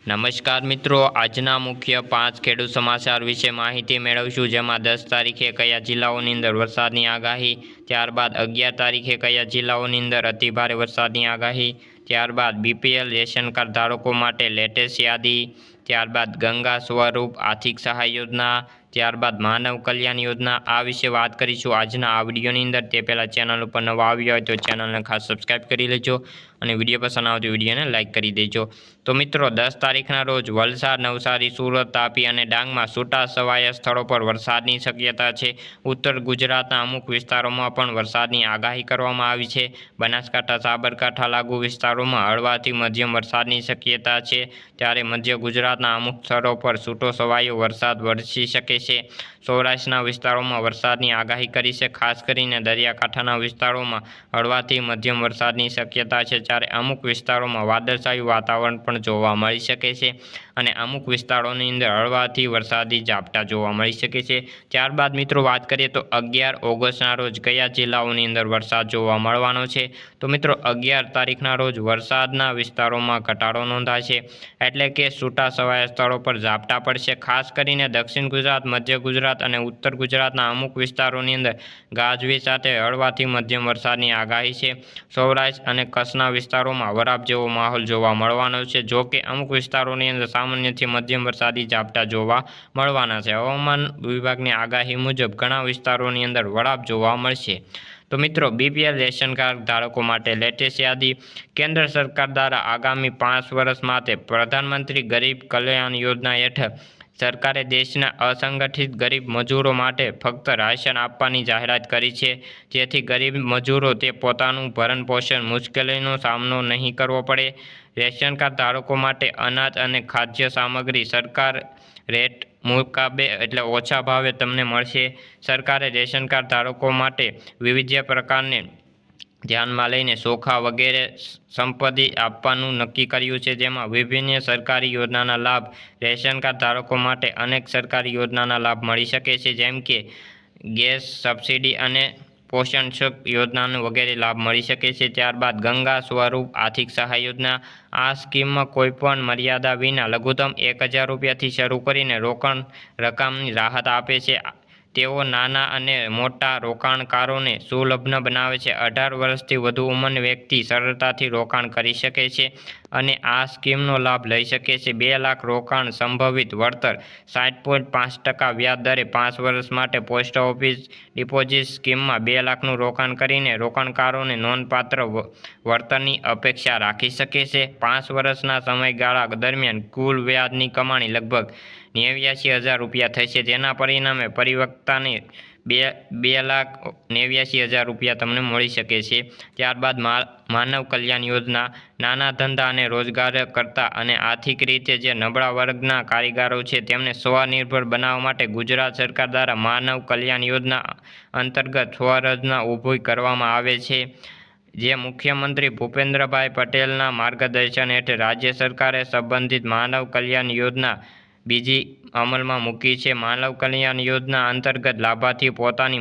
નમસ્કાર મિત્રો, આજના મુખ્ય પાંચ ખેડૂત સમાચાર વિશે માહિતી મેળવશું, જેમાં દસ તારીખે કયા જિલ્લાઓની અંદર વરસાદની આગાહી, ત્યારબાદ અગિયાર તારીખે કયા જિલ્લાઓની અંદર અતિભારે વરસાદની આગાહી, ત્યારબાદ બીપીએલ રેશન કાર્ડ ધારકો માટે લેટેસ્ટ યાદી, ત્યારબાદ ગંગા સ્વરૂપ આર્થિક સહાય યોજના ત્યારબાદ માનવ કલ્યાણ યોજના આ વિશે વાત કરીશું. આજના આ વિડીયોની અંદર તે પહેલાં ચેનલ ઉપર નવા આવ્યા હોય તો ચેનલને ખાસ સબસ્ક્રાઈબ કરી લેજો અને વીડિયો પસંદ આવતી વિડીયોને લાઇક કરી દેજો. તો મિત્રો, દસ તારીખના રોજ વલસાડ, નવસારી, સુરત, તાપી અને ડાંગમાં છૂટા છવાયા સ્થળો પર વરસાદની શક્યતા છે. ઉત્તર ગુજરાતના અમુક વિસ્તારોમાં પણ વરસાદની આગાહી કરવામાં આવી છે. બનાસકાંઠા, સાબરકાંઠા લાગુ વિસ્તારોમાં હળવાથી મધ્યમ વરસાદની શક્યતા છે. ત્યારે મધ્ય ગુજરાતના અમુક સ્થળો પર છૂટો છવાયો વરસાદ વરસી શકે છે. સૌરાષ્ટ્રના વિસ્તારોમાં વરસાદની આગાહી કરી છે. ખાસ કરીને દરિયાકાંઠાના વિસ્તારોમાં હળવાથી મધ્યમ વરસાદની શક્યતા છે, જ્યારે અમુક વિસ્તારોમાં વાદળછાયું વાતાવરણ પણ જોવા મળી શકે છે અને અમુક વિસ્તારોની અંદર હળવાથી વરસાદી ઝાપટા જોવા મળી શકે છે. ત્યારબાદ મિત્રો વાત કરીએ તો અગિયાર ઓગસ્ટના રોજ કયા જિલ્લાઓની અંદર વરસાદ જોવા મળવાનો છે? તો મિત્રો અગિયાર તારીખના રોજ વરસાદના વિસ્તારોમાં ઘટાડો નોંધાશે એટલે કે છૂટા છવાયા સ્થળો પર ઝાપટા પડશે. ખાસ કરીને દક્ષિણ ગુજરાત મધ્ય ગુજરાત અને ઉત્તર ગુજરાતના અમુક વિસ્તારોની અંદર ગાજવીજ સાથે હળવાથી મધ્યમ વરસાદની આગાહી છે. સૌરાષ્ટ્ર અને કચ્છના વિસ્તારોમાં વરાપ જેવો માહોલ જોવા મળવાનો છે. જો કે અમુક વિસ્તારોની અંદર સામાન્યથી મધ્યમ વરસાદી ઝાપટા જોવા મળવાના છે. હવામાન વિભાગની આગાહી મુજબ ઘણા વિસ્તારોની અંદર વરાપ જોવા મળશે. તો મિત્રો, બીપીએલ રેશન કાર્ડ ધારકો માટે લેટેસ્ટ યાદી. કેન્દ્ર સરકાર દ્વારા આગામી પાંચ વર્ષ માટે પ્રધાનમંત્રી ગરીબ કલ્યાણ યોજના હેઠળ સરકારે દેશના અસંગઠિત ગરીબ મજૂરો માટે ફક્ત રાશન આપવાની જાહેરાત કરી છે. જેથી ગરીબ મજૂરો તે પોતાનું ભરણ પોષણ મુશ્કેલીનો સામનો નહીં કરવો પડે. રેશન કાર્ડ ધારકો માટે અનાજ અને ખાદ્ય સામગ્રી સરકાર રેટ મુકાબે એટલે ઓછા ભાવે તમને મળશે. સરકારે રેશન કાર્ડ ધારકો માટે વિવિધ પ્રકારની ધ્યાનમાં લઈને ચોખા વગેરે સંપત્તિ આપવાનું નક્કી કર્યું છે. જેમાં વિભિન્ન સરકારી યોજનાના લાભ, રેશન કાર્ડ ધારકો માટે અનેક સરકારી યોજનાના લાભ મળી શકે છે. જેમ કે ગેસ સબસિડી અને પોષણક્ષક યોજનાનો વગેરે લાભ મળી શકે છે. ત્યારબાદ ગંગા સ્વરૂપ આર્થિક સહાય યોજના. આ સ્કીમમાં કોઈપણ મર્યાદા વિના લઘુત્તમ એક હજાર રૂપિયાથી શરૂ કરીને રોકાણ રકમની રાહત આપે છે. તેઓ નાના અને મોટા રોકાણકારોને સુલભન બનાવે છે. અઢાર વર્ષથી વધુ ઉંમરની વ્યક્તિ સરળતાથી રોકાણ કરી શકે છે અને આ સ્કીમનો લાભ લઈ શકે છે. બે લાખ રોકાણ સંભવિત વળતર સાઠ પોઈન્ટ પાંચ ટકા વ્યાજ દરે પાંચ વર્ષ માટે પોસ્ટ ઓફિસ ડિપોઝિટ સ્કીમમાં બે લાખનું રોકાણ કરીને રોકાણકારોને નોંધપાત્ર વળતરની અપેક્ષા રાખી શકે છે. પાંચ વર્ષના સમયગાળા દરમિયાન કુલ વ્યાજની કમાણી લગભગ નેવ્યાસી હજાર રૂપિયા થશે. જેના પરિણામે પરિવક્તાને બે બે લાખ નેવ્યાસી હજાર રૂપિયા તમને મળી શકે છે. ત્યારબાદ માનવ કલ્યાણ યોજના નાના ધંધા અને રોજગાર કરતા અને આર્થિક રીતે જે નબળા વર્ગના કારીગરો છે તેમને સ્વનિર્ભર બનાવવા માટે ગુજરાત સરકાર દ્વારા માનવ કલ્યાણ યોજના અંતર્ગત સ્વરોજના ઊભી કરવામાં આવે છે. જે મુખ્યમંત્રી ભૂપેન્દ્રભાઈ પટેલના માર્ગદર્શન હેઠળ રાજ્ય સરકારે સંબંધિત માનવ કલ્યાણ યોજના બીજી અમલમાં મૂકી છે. માનવ કલ્યાણ યોજના અંતર્ગત લાભાર્થી પોતાની